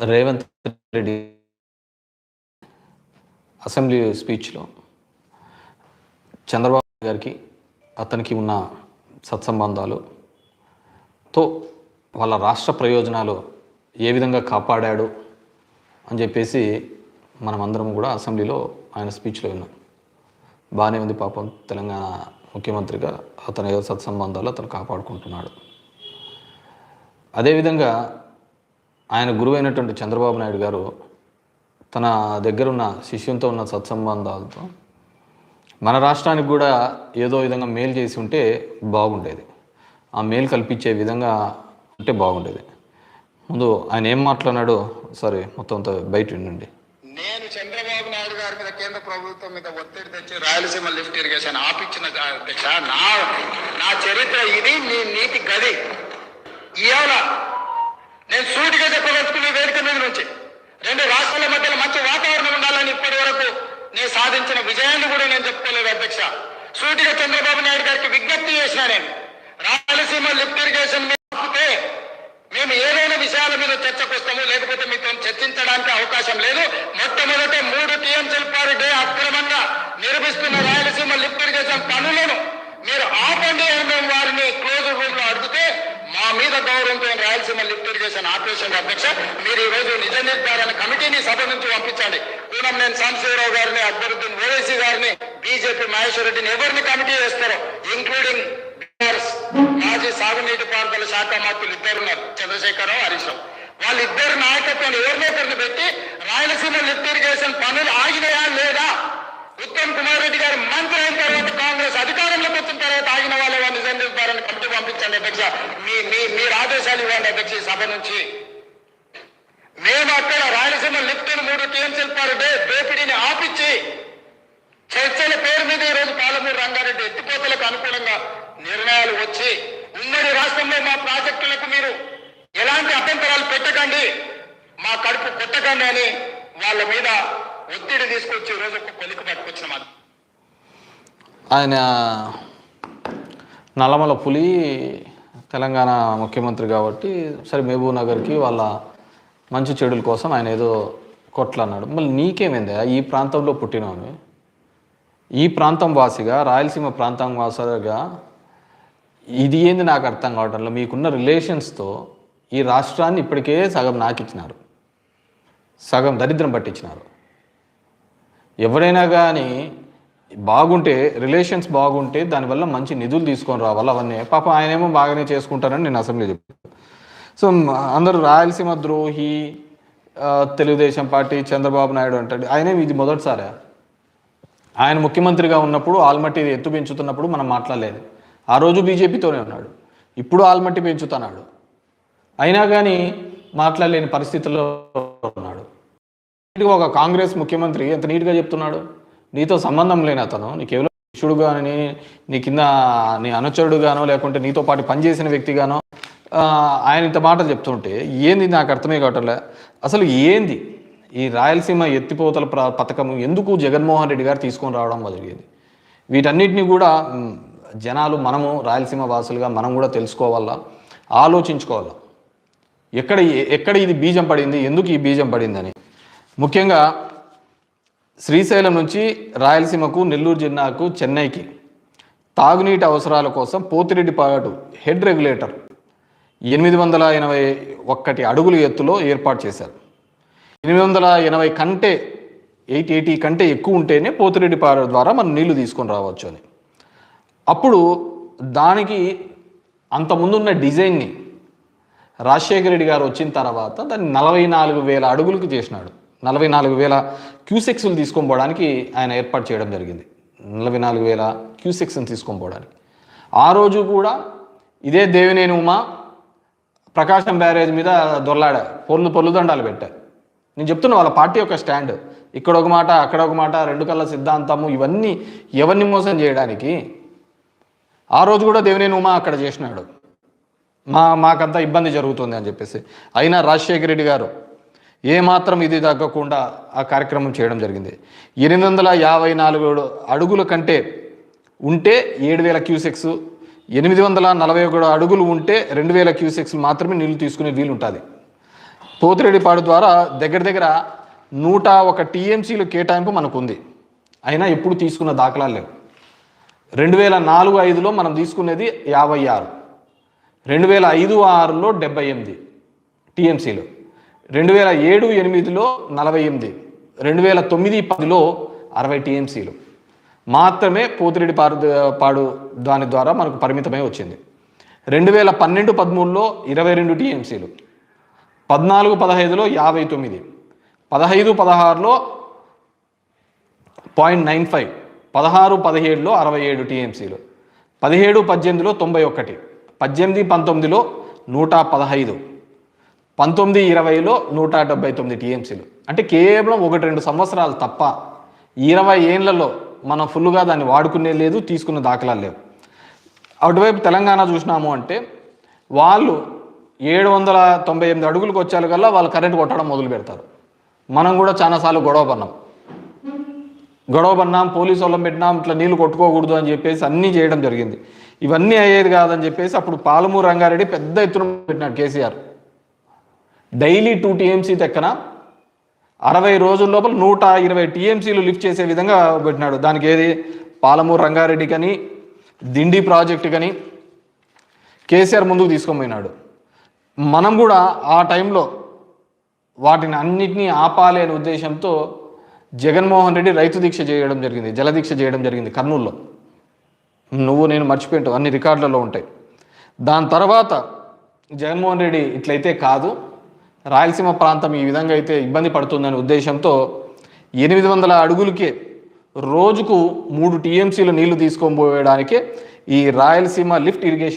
Revanth Reddy assembly స్పీచ్లో చంద్రబాబు గారికి అతనికి ఉన్న సత్సంబంధాలుతో వాళ్ళ రాష్ట్ర ప్రయోజనాలు ఏ విధంగా కాపాడాడు అని చెప్పేసి మనమందరం కూడా అసెంబ్లీలో ఆయన స్పీచ్లో విన్నాం. బాగానే ఉంది పాపం తెలంగాణ ముఖ్యమంత్రిగా అతని ఏదో సత్సంబంధాలు అతను కాపాడుకుంటున్నాడు. అదేవిధంగా ఆయన గురువైనటువంటి చంద్రబాబు నాయుడు గారు తన దగ్గర ఉన్న శిష్యునితో ఉన్న సత్సంబంధాలతో మన రాష్ట్రానికి కూడా ఏదో విధంగా మేలు చేసి ఉంటే బాగుండేది. ఆ మేలు కల్పించే విధంగా ఉంటే బాగుండేది. ముందు ఆయన ఏం మాట్లాడినాడో సరే మొత్తం అంతా బయట వినండి. నేను చంద్రబాబు నాయుడు గారి మీద కేంద్ర ప్రభుత్వం మీద ఒత్తిడి తెచ్చి రాయలసీమ లిఫ్ట్ ఇరిగేషన్ ఆపించిన అధ్యక్ష నా నా చరిత్ర ఇది నీ నీతి గది. ఇవాళ నేను సూటిగా చెప్పదలుచుకునే వేదిక మీద నుంచి రెండు రాష్ట్రాల మధ్యలో మంచి వాతావరణం ఉండాలని ఇప్పటి వరకు నేను సాధించిన విజయాన్ని కూడా నేను చెప్పుకోలేదు అధ్యక్ష. సూటిగా చంద్రబాబు నాయుడు గారికి విజ్ఞప్తి చేసిన నేను రాయలసీమ లిఫ్ట్ ఇరిగేషన్ మీద ఆపితే మేము ఏదైనా విషయాల మీద చర్చకు వస్తాము లేకపోతే మీతో చర్చించడానికి అవకాశం లేదు. మొట్టమొదట మూడు టీఎంసీల పర్ డే అక్రమంగా నిర్మిస్తున్న రాయలసీమ లిఫ్ట్ ఇరిగేషన్ పనులను మీరు ఆపండి అనడం మీద గౌరవంతో రాయలసీమ లిఫ్ట్ చేసిన ఆపరేషన్ అధ్యక్ష మీరు ఈ రోజు నిజ నిర్ధారణ కమిటీని సభ నుంచి పంపించండి. పూనం నేను సాంబశివరావు గారిని అక్బరుద్దీన్ ఓవైసీ గారిని బీజేపీ మహేశ్వర్ రెడ్డిని ఎవరిని కమిటీ చేస్తారో ఇంక్లూడింగ్ మాజీ సాగునీటి పారుదల శాఖ మంత్రులు ఇద్దరున్నారు చంద్రశేఖరరావు హరీష్ రావు. వాళ్ళిద్దరు నాయకత్వం ఎవరినొకరిని పెట్టి రాయలసీమ లిఫ్ట్ ఇరిగేషన్ పనులు ఆగినాయా లేదా ఉత్తమ్ కుమార్ రెడ్డి గారు మంత్రి అయిన తర్వాత కాంగ్రెస్ అధికారంలోకి వచ్చిన తర్వాత ఆగిన వాళ్ళ నిజం చెప్తారని కమిటీ పంపించండి అధ్యక్ష. మీ మీ మీరు ఆదేశాలు ఇవ్వండి అధ్యక్ష సభ నుంచి. మేము అక్కడ రాయలసీమ లిఫ్ట్ మూడు టీఎంసీల పర్ డే దోపిడీని ఆపిచ్చి చర్చల పేరు మీద ఈ రోజు పాలమూరు రంగారెడ్డి ఎత్తిపోతలకు అనుకూలంగా నిర్ణయాలు వచ్చి ఉమ్మడి రాష్ట్రంలో మా ప్రాజెక్టులకు మీరు ఎలాంటి అభ్యంతరాలు పెట్టకండి మా కడుపు కొట్టకండి అని వాళ్ళ మీద ఒత్తిడి తీసుకొచ్చి రోజు ఒక పెళ్ళికి పట్టుకొచ్చిన మాట. ఆయన నల్లమల పులి తెలంగాణ ముఖ్యమంత్రి కాబట్టి సరే మహబూబ్ నగర్కి వాళ్ళ మంచి చెడుల కోసం ఆయన ఏదో కొట్లన్నాడు. మళ్ళీ నీకేమైందా? ఈ ప్రాంతంలో పుట్టినవి ఈ ప్రాంతం వాసిగా రాయలసీమ ప్రాంతం వాసగా ఇది ఏంది నాకు అర్థం కావటంలో మీకున్న రిలేషన్స్తో ఈ రాష్ట్రాన్ని ఇప్పటికే సగం నాకిచ్చినారు. సగం దరిద్రం పట్టించినారు ఎవరైనా కానీ బాగుంటే రిలేషన్స్ బాగుంటే దానివల్ల మంచి నిధులు తీసుకొని రావాలి అవన్నీ. పాప ఆయనేమో బాగానే చేసుకుంటారని నేను అసెంబ్లీ చెప్పాను. సో అందరూ రాయలసీమ ద్రోహి తెలుగుదేశం పార్టీ చంద్రబాబు నాయుడు అంటాడు. ఆయనే ఇది మొదటిసారా? ఆయన ముఖ్యమంత్రిగా ఉన్నప్పుడు ఆల్మట్టి ఎత్తు పెంచుతున్నప్పుడు మనం మాట్లాడలేదు. ఆ రోజు బీజేపీతోనే ఉన్నాడు. ఇప్పుడు ఆల్మట్టి పెంచుతున్నాడు. అయినా కానీ మాట్లాడలేని పరిస్థితుల్లో ఉన్నాడు. నీట్గా ఒక కాంగ్రెస్ ముఖ్యమంత్రి ఎంత నీట్గా చెప్తున్నాడు. నీతో సంబంధం లేని అతను నీ కేవలం శిష్యుడు కానీ నీ కింద నీ అనుచరుడుగానో లేకుంటే నీతో పాటు పనిచేసిన వ్యక్తిగానో గానో ఆయన ఇంత మాటలు చెప్తుంటే ఏంది నాకు అర్థమే కావటంలే. అసలు ఏంది? ఈ రాయలసీమ ఎత్తిపోతల పథకం ఎందుకు జగన్మోహన్ రెడ్డి గారు తీసుకొని రావడం జరిగింది? వీటన్నిటిని కూడా జనాలు మనము రాయలసీమ వాసులుగా మనం కూడా తెలుసుకోవాలా? ఆలోచించుకోవాలా? ఎక్కడ ఎక్కడ ఇది బీజం పడింది? ఎందుకు ఈ బీజం పడిందని? ముఖ్యంగా శ్రీశైలం నుంచి రాయలసీమకు నెల్లూరు జిల్లాకు చెన్నైకి తాగునీటి అవసరాల కోసం పోతిరెడ్డిపాటు హెడ్ రెగ్యులేటర్ ఎనిమిది వందల ఎనభై ఒక్కటి అడుగుల ఎత్తులో ఏర్పాటు చేశారు. ఎనిమిది వందల ఎనభై కంటే ఎయిట్ ఎయిటీ కంటే ఎక్కువ ఉంటేనే పోతిరెడ్డిపాడు ద్వారా మనం నీళ్ళు తీసుకొని రావచ్చు అని. అప్పుడు దానికి అంతముందున్న డిజైన్ని రాజశేఖర రెడ్డి గారు వచ్చిన తర్వాత దాన్ని నలభై నాలుగు వేల అడుగులకు చేసినాడు. నలభై నాలుగు వేల క్యూసెక్స్లు తీసుకొని పోవడానికి ఆయన ఏర్పాటు చేయడం జరిగింది. నలభై నాలుగు వేల క్యూసెక్స్ని తీసుకొని పోవడానికి. ఆ రోజు కూడా ఇదే దేవినేని ఉమా ప్రకాశం బ్యారేజ్ మీద దొరలాడా పొర్లు పొర్లు దండాలు పెట్టారు నేను చెప్తున్నా వాళ్ళ పార్టీ యొక్క స్టాండ్. ఇక్కడ ఒక మాట అక్కడ ఒక మాట రెండు కళ్ళ సిద్ధాంతము ఇవన్నీ ఎవరిని మోసం చేయడానికి? ఆ రోజు కూడా దేవినేని ఉమా అక్కడ చేసినాడు. మా మాకంతా ఇబ్బంది జరుగుతుంది అని చెప్పేసి. అయినా రాజశేఖర రెడ్డి గారు ఏమాత్రం ఇది తగ్గకుండా ఆ కార్యక్రమం చేయడం జరిగింది. ఎనిమిది వందల యాభై నాలుగు అడుగుల కంటే ఉంటే ఏడు వేల క్యూసెక్స్ ఎనిమిది వందల నలభై ఒకటి అడుగులు ఉంటే రెండు వేల క్యూసెక్స్ మాత్రమే నీళ్ళు తీసుకునే వీలు ఉంటుంది. పోతిరెడ్డిపాడు ద్వారా దగ్గర దగ్గర నూట ఒక టీఎంసీలు కేటాయింపు మనకు ఉంది అయినా ఎప్పుడు తీసుకున్న దాఖలాలు లేవు. రెండు వేల నాలుగు ఐదులో మనం తీసుకునేది యాభై ఆరు. రెండు వేల ఐదు ఆరులో డెబ్బై ఎనిమిది టీఎంసీలు. రెండు వేల ఏడు ఎనిమిదిలో నలభై ఎనిమిది రెండు వేల తొమ్మిది పదిలో అరవై టీఎంసీలు. మాత్రమే పోతిరెడ్డి పారు పాడు దాని ద్వారా మనకు పరిమితమై వచ్చింది. రెండు వేల పన్నెండు పదమూడులో ఇరవై రెండు టీఎంసీలు. పద్నాలుగు పదహైదులో యాభై తొమ్మిది. పదహైదు పదహారులో పాయింట్ నైన్ ఫైవ్. పదహారు పదిహేడులో అరవై ఏడు టీఎంసీలు. పదిహేడు పద్దెనిమిదిలో తొంభై ఒకటి. పద్దెనిమిది పంతొమ్మిదిలో నూట పదహైదు. పంతొమ్మిది ఇరవైలో నూట డెబ్బై తొమ్మిది టీఎంసీలు. అంటే కేవలం ఒకటి రెండు సంవత్సరాలు తప్ప ఇరవై ఏళ్ళలో మనం ఫుల్గా దాన్ని వాడుకునే లేదు తీసుకున్న దాఖలాలు లేవు. అటువైపు తెలంగాణ చూసినాము అంటే వాళ్ళు ఏడు వందల తొంభై ఎనిమిది అడుగులకు వచ్చారు కల్లా వాళ్ళు కరెంట్ కొట్టడం మొదలు పెడతారు. మనం కూడా చాలాసార్లు గొడవ పడినాం గొడవ పడినాం పోలీసు వాళ్ళం పెట్టినాం ఇట్లా నీళ్ళు కొట్టుకోకూడదు అని చెప్పేసి అన్నీ చేయడం జరిగింది. ఇవన్నీ అయ్యేది కాదని చెప్పేసి అప్పుడు పాలమూరు రంగారెడ్డి పెద్ద ఎత్తున పెట్టినాడు కేసీఆర్. డైలీ టూ టీఎంసీ తెక్కన? అరవై రోజుల లోపల నూట ఇరవై టీఎంసీలు లిఫ్ట్ చేసే విధంగా పెట్టినాడు. దానికి ఏది? పాలమూరు రంగారెడ్డి కానీ దిండి ప్రాజెక్ట్ కానీ కేసీఆర్ ముందుకు తీసుకొని మనం కూడా ఆ టైంలో వాటిని అన్నిటినీ ఆపాలి అనే ఉద్దేశంతో జగన్మోహన్ రెడ్డి రైతు దీక్ష చేయడం జరిగింది జలదీక్ష చేయడం జరిగింది కర్నూల్లో. నువ్వు నేను మర్చిపోయింటావు అన్ని రికార్డులలో ఉంటాయి. దాని తర్వాత జగన్మోహన్ రెడ్డి ఇట్లయితే కాదు రాయలసీమ ప్రాంతం ఈ విధంగా అయితే ఇబ్బంది పడుతుందనే ఉద్దేశంతో ఎనిమిది వందల అడుగులకే రోజుకు మూడు టీఎంసీలు నీళ్ళు తీసుకొని పోయడానికే ఈ రాయలసీమ లిఫ్ట్ ఇరిగేషన్